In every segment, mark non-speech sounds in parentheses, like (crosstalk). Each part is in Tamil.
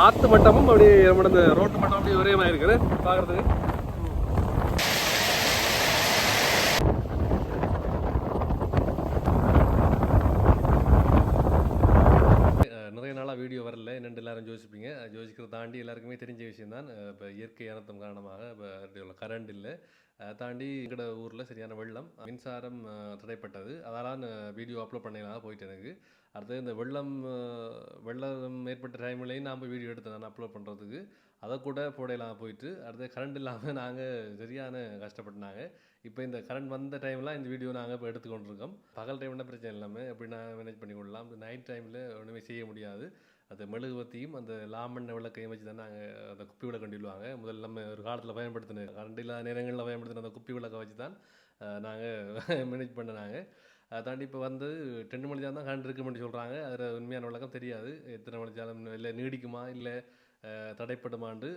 ஆத்து மட்டமும் அப்படி நம்ம இந்த ரோட்டு மட்டம் அப்படி ஒரே மாதிரி இருக்குது. பார்க்குறதுக்கு நிறைய நாளாக வீடியோ வரல. என்னென்று எல்லாரும் யோசிப்பீங்க. யோசிக்கிறத தாண்டி எல்லாருக்குமே தெரிஞ்ச விஷயம் தான் இப்போ இயற்கை இனத்தம் காரணமாக இப்போ கரண்ட் இல்லை. அதை தாண்டி எங்கட ஊரில் சரியான வெள்ளம் மின்சாரம் தடைப்பட்டது. அதெல்லாம் வீடியோ அப்லோட் பண்ணலாம் போயிட்டு எனக்கு. அடுத்தது இந்த வெள்ளம் வெள்ளம் ஏற்பட்ட டைம்லேயும் நான் போய் வீடியோ எடுத்தேன் நான் அப்லோட் பண்ணுறதுக்கு அதை கூட போடையெல்லாம் போயிட்டு அடுத்து கரண்ட் இல்லாமல் (laughs) நாங்கள் சரியான கஷ்டப்பட்டுனாங்க. இப்போ இந்த கரண்ட் வந்த டைம்லாம் இந்த வீடியோ நாங்கள் இப்போ எடுத்துக்கொண்டிருக்கோம். பகல் டைம்னா பிரச்சனை இல்லாமல் எப்படி நான் மேனேஜ் பண்ணி கொள்ளலாம் நைட் டைமில் ஒன்றுமே செய்ய முடியாது. அது மெழுகுவத்தையும் அந்த லாமண்ண விளக்கையும் வச்சு தான் நாங்கள் அந்த குப்பி விளக்கு கொண்டுடுவாங்க. முதல்ல நம்ம ஒரு காலத்தில் பயன்படுத்தின கரண்ட் இல்லாத நேரங்களில் பயன்படுத்தின அந்த குப்பி விளக்கை வச்சு (laughs) தான் நாங்கள் மேனேஜ் பண்ணினாங்க அதை தாண்டி இப்போ வந்து ரெண்டு மணி தான் கரண்ட் இருக்குமென்னு சொல்கிறாங்க அதில் உண்மையான விளக்கம் தெரியாது. எத்தனை மணிச்சாலும் இல்லை நீடிக்குமா இல்லை தடைப்படுமான்னு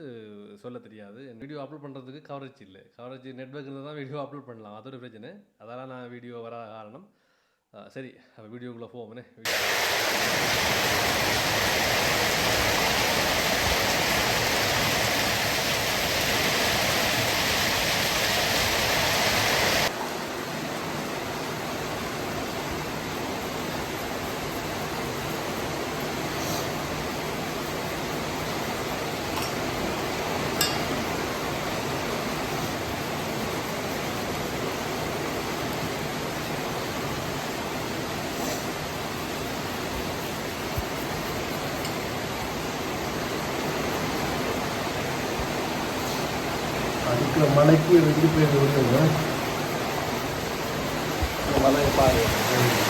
சொல்ல தெரியாது. வீடியோ அப்லோட் பண்ணுறதுக்கு கவரேஜ் இல்லை. கவரேஜ் நெட்ஒர்க் இருந்தால் தான் வீடியோ அப்லோட் பண்ணலாம். அது ஒரு பிரச்சனை. அதெல்லாம் நான் வீடியோ வர காரணம். சரி அப்போ வீடியோக்குள்ளே போவோம்னே. 何? அடிக்கிற மலைக்கு வெட்டி போயிருந்த விடுங்க மலையை பாருங்க.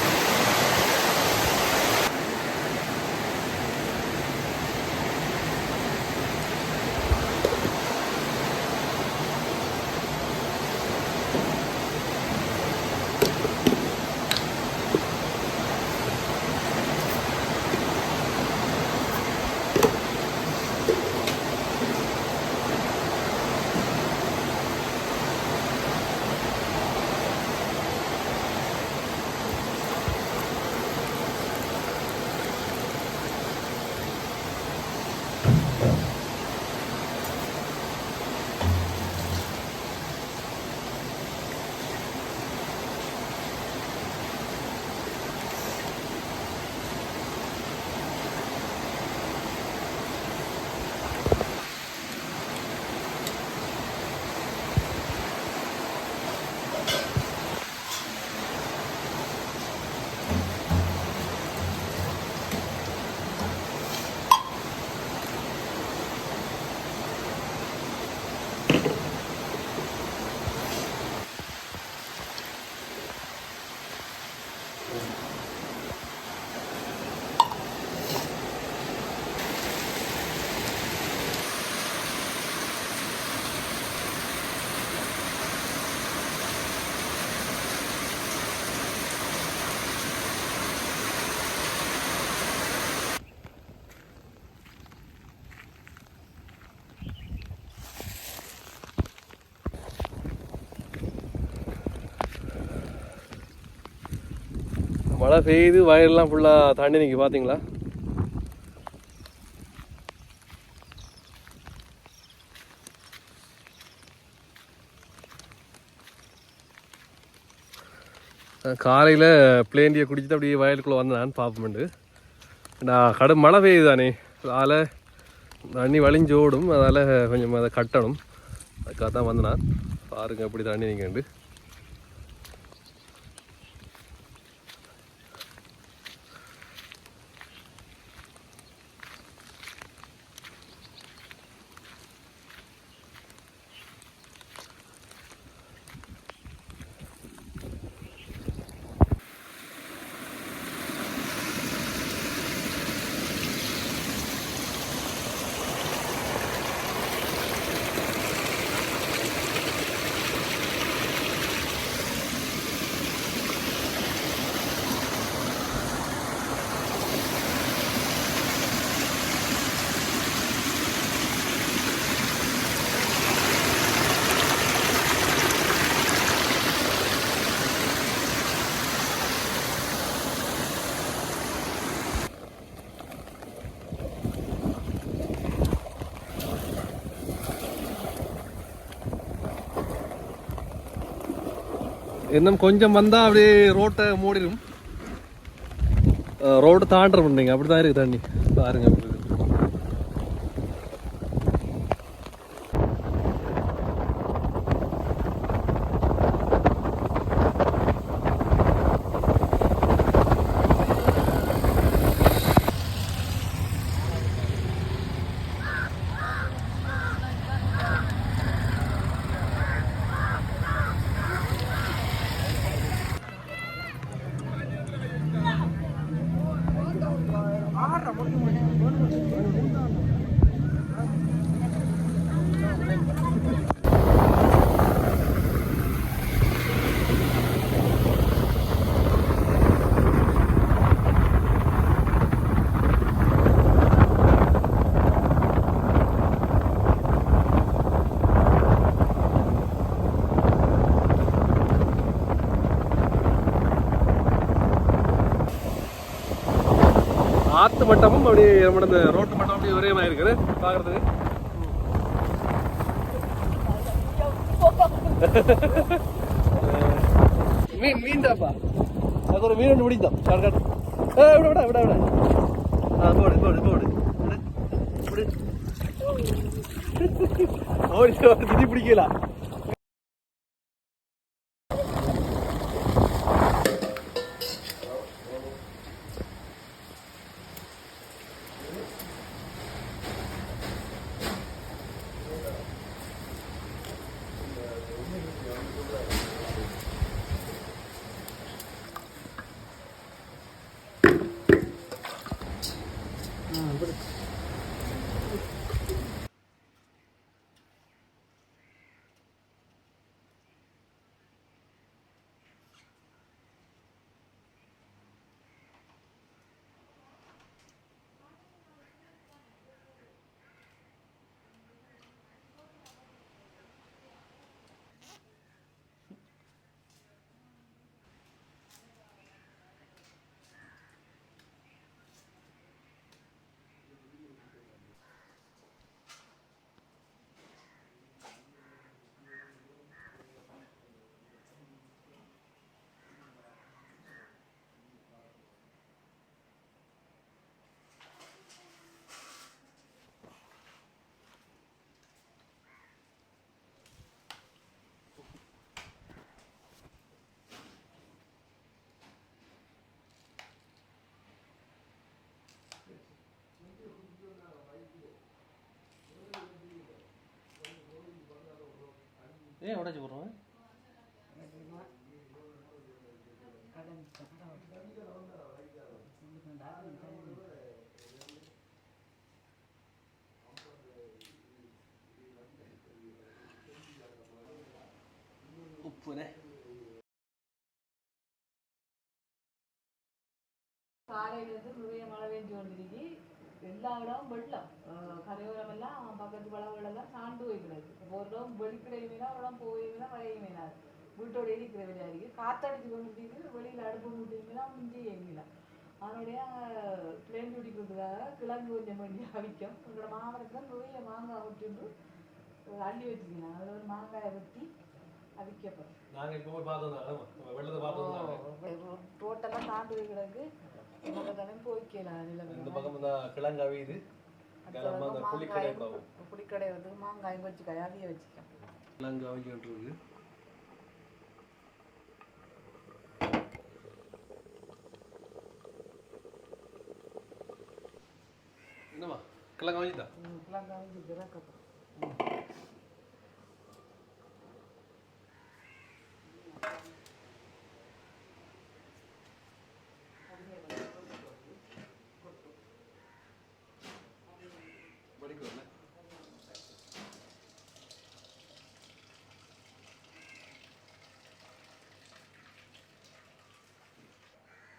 மழை பெய்யுது வயல்லாம் ஃபுல்லாக தாண்டி நிற்கி பார்த்தீங்களா காலையில் பிளேண்டியை குடிச்சிட்டு அப்படியே வயலுக்குள்ளே வந்தேன் பார்ப்போம்ண்டு நான் கடும் மழை பெய்யுது தானே. அதில் தண்ணி வழிஞ்சு ஓடும் அதால் கொஞ்சம் அதை கட்டணும். அதுக்காக தான் வந்தேன் பாருங்கள் அப்படி தாண்டி தண்ணி இன்னும் கொஞ்சம் வந்தால் அப்படியே ரோட்டை மூடிடும். ரோடு தாண்டுற தாண்டுறோம் அப்படி தான் இருக்குது தண்ணி. பாருங்க. அப்படி இருக்கு. ஆத்து மட்டமும் அப்படியே நம்மளோட இந்த ரோட்டு மட்டம் அப்படி ஒரே மாதிரி இருக்குது. பார்க்கறதுக்கு. (laughs) மீன் மீன்டாப்பா அது ஒரு மீன் ஒன்று பிடித்தோம் காட்டு ஏ விட விட விட விட. ஆ போடு போடு போடு. விடு. விடு. (laughs) ஓடி ஓடி திதி பிடிக்கலாம் ஏன் உடச்சி போடுறோம் உப்புனே. காலையிலேருந்து நிறைய மழை பெஞ்சு வந்துருக்கு எல்லா இடமும் வெள்ளம் கரையோரம் எல்லாம் பக்கத்து பழவெல்லாம் சாண்டு போய் கிடக்கு. ஒரு இடம் வெளிக்கிடையுமேனா ஒரு இடம் போயுமேனா வரையுமேனா வீட்டோட இருக்கிற இருக்கு. காத்தடிச்சு கொண்டு வெளியில் அடுப்பு மூட்டிங்கன்னா முஞ்சி எங்கில அதனுடைய பிளேன் கொடுத்ததாக கிழங்கு கொஞ்சம் பண்ணி அவிக்கும். எங்களோட மாமரத்தில் நிறைய மாங்காய் விட்டுண்டு அள்ளி வச்சுக்கலாம் அதில் ஒரு மாங்காயை வெட்டி அவிக்கப்படும். நாங்கள் இப்போ பார்த்தோம். ரோட்டெல்லாம் தாண்டி கிடக்கு. இந்த பக்கம் இந்த கிழங்கு அவியுது கிளம்ப அந்த புளிக்கடை போகும் புளிக்கடை வந்து மாங்காயும் வச்சு கயாதிய வச்சுக்கலாம். கிழங்கு அவிக்கிட்டு இருக்கு என்னம்மா? கிழங்கு அவிஞ்சுதா கிழங்காயும் இறக்கப்படும் படிக்கல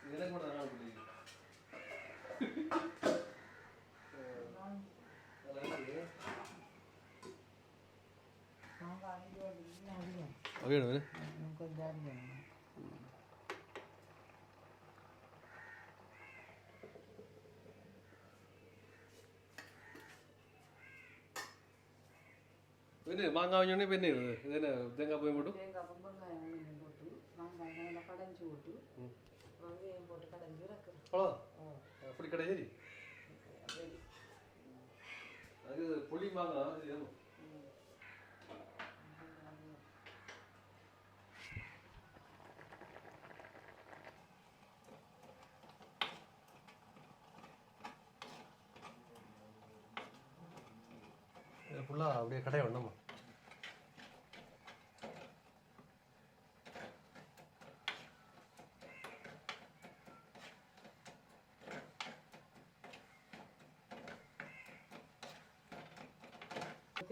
எனக்கு மட்டும் தான் பிடிக்கும் மாங்காய் அஞ்சு வந்து அதிகம் வேணும் இன்னும் கொஞ்சம் அதிகம் என்ன மாங்காய் வாங்கினோடனே இப்போ என்ன இது வெங்காயம் போட்டு கடைஞ்சி அவ்வளோ. அது புளி மாங்காய் இது இது ஃபுல்லாக அப்படியே கடை வேணுமா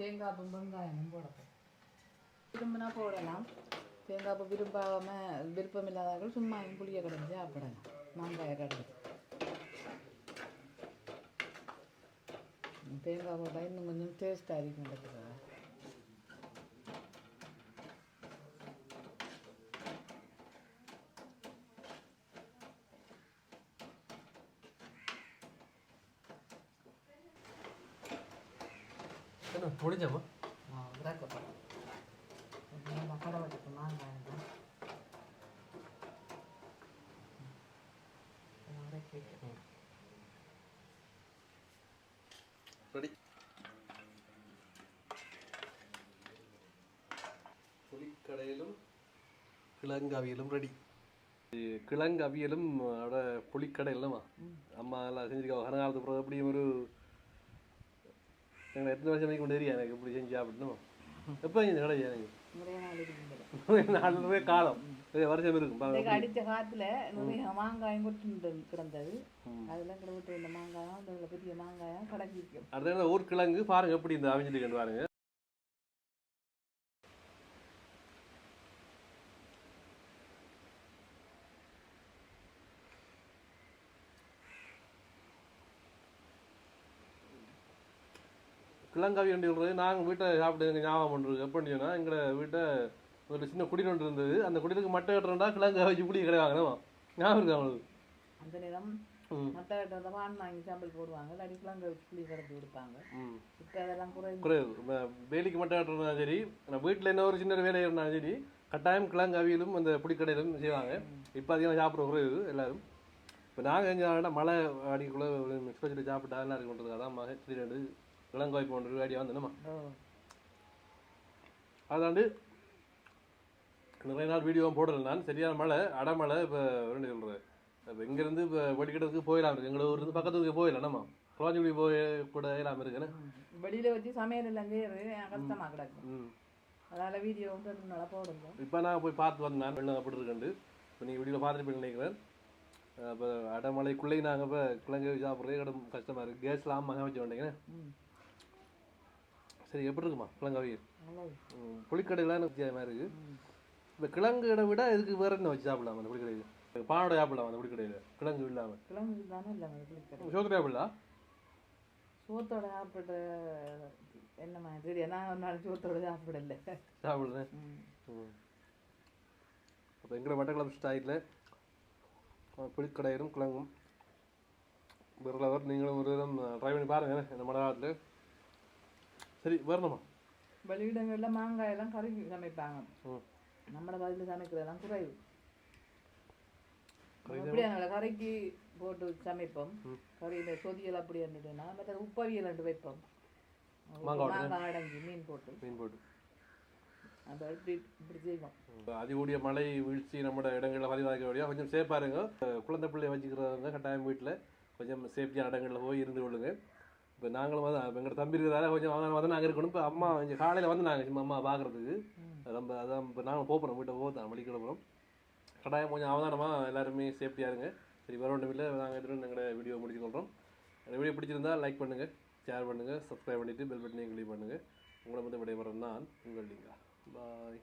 தேங்காய் வெங்காயமும் போடப்போம் விரும்பினா போடலாம். தேங்காய் பூ விரும்பாம விருப்பம் இல்லாதவர்கள் சும்மா புளியை கடைஞ்சி சாப்பிடலாம். மாங்காயை கடைஞ்சி. தேங்காய் போட்டால் இன்னும் கொஞ்சம் டேஸ்ட்டாக இருக்கும் பார்த்துக்கோங்க. என்ன முடிஞ்சம்மா ஆ இறக்கப்படும் நல்லா கடை வச்சுட்டு மாங்காய் தான் இறக்கி வைக்கணும் ரெடி. புளிக்கடையிலும் கிழங்கு அவியலும் ரெடி. கிழங்கு அவியலும் அவட புளிக்கடையிலுமா? அம்மா எல்லாம் செஞ்சிருக்காங்க. கனகாலத்து பிறகு எனக்கு எத்தனை வருஷம் வரைக்கும் கொண்டு தெரியும் எனக்கு இப்படி செஞ்சு சாப்பிடணும் எப்போ இந்த கடை எனக்கு நாலு காலம். வருஷம் இருக்கும். அடித்த காத்துல நிறைய மாங்காயம் கொட்டு கிடந்தது. அதெல்லாம் கிட விட்டு இந்த மாங்காயம் பெரிய மாங்காயம் அடுத்த என்ன ஊர் கிழங்கு பாருங்க எப்படி இந்த அவிஞ்சிட்டு பாருங்க. கிழங்காவி வண்டி சொல்றது நாங்கள் வீட்டை சாப்பிட்டு எனக்கு ஞாபகம் பண்ணுறது எப்படின்னு சொன்னால் எங்களை வீட்டை ஒரு சின்ன குடில் ஒன்று இருந்தது. அந்த குடிலுக்கு மட்டை கட்டுறா கிழங்கு வச்சு புளி கிடையாது ஞாபகம் இருக்கு அவங்களுக்கு அந்த நேரம் மட்டை கட்டுறத வான் வாங்கி சாம்பல் போடுவாங்க இல்லாட்டி கிழங்கு புளி கடைச்சி கொடுப்பாங்க இப்போ அதெல்லாம் குறைவு ம- வேலிக்கு மட்டும் கட்டுறதுனாலும் சரி நான் வீட்டில் என்ன ஒரு சின்ன வேலை இருந்தாலும் சரி கட்டாயம் கிழங்கு அவியலும் அந்த புளிக்கடையிலும் செய்வாங்க. இப்போ அதிகமாக சாப்பிட்ற குறைவு எல்லாரும். இப்போ நாங்கள் எங்கே மழை அடிக்குள்ளே மிக்ஸ் வச்சுட்டு சாப்பிட்டா நல்லா இருக்குன்றது அதான் மக ஒன்று அடியாக வந்தேனம்மா. ஓ அதாண்டு நிறைய நாள் வீடியோ போடல நான். சரியான மழை அடமழை இப்போ என்ன சொல்கிறது இப்போ இங்கேருந்து இப்போ வெடிக்கிறதுக்கு போயிடலாம் இருக்கு. எங்களோட ஊர்லேருந்து பக்கத்துக்கு போயிடலாம் நம்ம குளஞ்சிபடி போய் கூட இல்லாமல் இருக்குன்னு வெளியில வச்சு சமையல் எல்லாம் செய்யறது கஷ்டமா கிடக்கும் அதனால வீடியோ வந்து நாளாக போடுங்க. இப்போ நான் போய் பார்த்து வந்தேன். வெள்ளம் அப்படி இருக்குண்டு இப்போ நீங்கள் வீடியோவில் பார்த்துட்டு நினைக்கிறேன். இப்போ அடமலைக்குள்ளேயும் நாங்கள் இப்போ கிழங்கு சாப்பிட்றதே கடும் கஷ்டமாக இருக்குது கேஸ்லாம் அம்மா வச்சு ம். சரி எப்படி இருக்குமா? கிழங்கு அவியல் எனக்கு வித்தியாசமாக இருக்குது இப்போ கிழங்குட விட இதுக்கு வேற என்ன வச்சு சாப்பிடலாம் அந்த புளிக்கடையில்? பானோட சாப்பிடலாம் அந்த புளிக்கடையில் கிழங்கு இல்லாமல் கிழங்கு தானே இல்லை புளிக்கடை சோத்துக்கு சாப்பிடலாம் சோத்தோட சாப்பிட்ட என்னம்மா தெரியும் நான் ஒரு நாள் சோத்தோட சாப்பிடல. சாப்பிடுறேன் அப்போ எங்களை மட்டக்களப்பு ஸ்டைலில் புளிக்கடையிலும் கிழங்கும். விரலவர் நீங்களும் ஒரு விதம் ட்ரை பண்ணி பாருங்க. இந்த மலையாளத்தில் சரி வரணுமா வெளியிடங்கள்ல மாங்காய் எல்லாம் கறி சமைப்பாங்க. நம்மள பதில் சமைக்கிறதெல்லாம் குறைவு. கறி அப்படியான கறிக்கு போட்டு சமைப்போம். கறியில சொதியல் அப்படி இருந்துட்டுனா மற்ற உப்பவியல் ரெண்டு வைப்போம். மாங்காய் அடங்கி மீன் போட்டு. மீன் போட்டு. அதை இப்படி இப்படி செய்வோம். இப்போ அதிகூடிய மழை வீழ்ச்சி நம்ம இடங்களில் பதிவாக வழியாக கொஞ்சம் சேஃபாக இருங்க. குழந்தை பிள்ளை வச்சுக்கிறவங்க கட்டாயம் வீட்டில். கொஞ்சம் சேஃப்டியான இடங்களில் போய் இருந்து கொள்ளுங்க. இப்போ நாங்களும் வந்து இப்போ எங்களோட தம்பி இருக்கிறதால கொஞ்சம் அவங்க வந்து நாங்கள் இருக்கணும். இப்போ அம்மா கொஞ்சம் காலையில் வந்து நாங்கள் சும்மா அம்மா பார்க்குறதுக்கு ரொம்ப அதான் இப்போ நாங்கள் போகிறோம் வீட்டை போகிறோம் வழி கிளம்புறோம் கட்டாயம் கொஞ்சம் அவதானமாக எல்லாருமே சேஃப்டியாக இருங்க. சரி வர ஒன்றும் இல்லை. நாங்கள் எதிரும் எங்களோட வீடியோ முடிச்சுக்கொள்கிறோம் இந்த வீடியோ பிடிச்சிருந்தால் லைக் பண்ணுங்கள் ஷேர் பண்ணுங்கள் சப்ஸ்கிரைப் பண்ணிவிட்டு பெல் பட்டனையும் கிளிக் பண்ணுங்கள் உங்களை வந்து விடைபெறேன் நான் உங்கள் லிங்கா. பாய்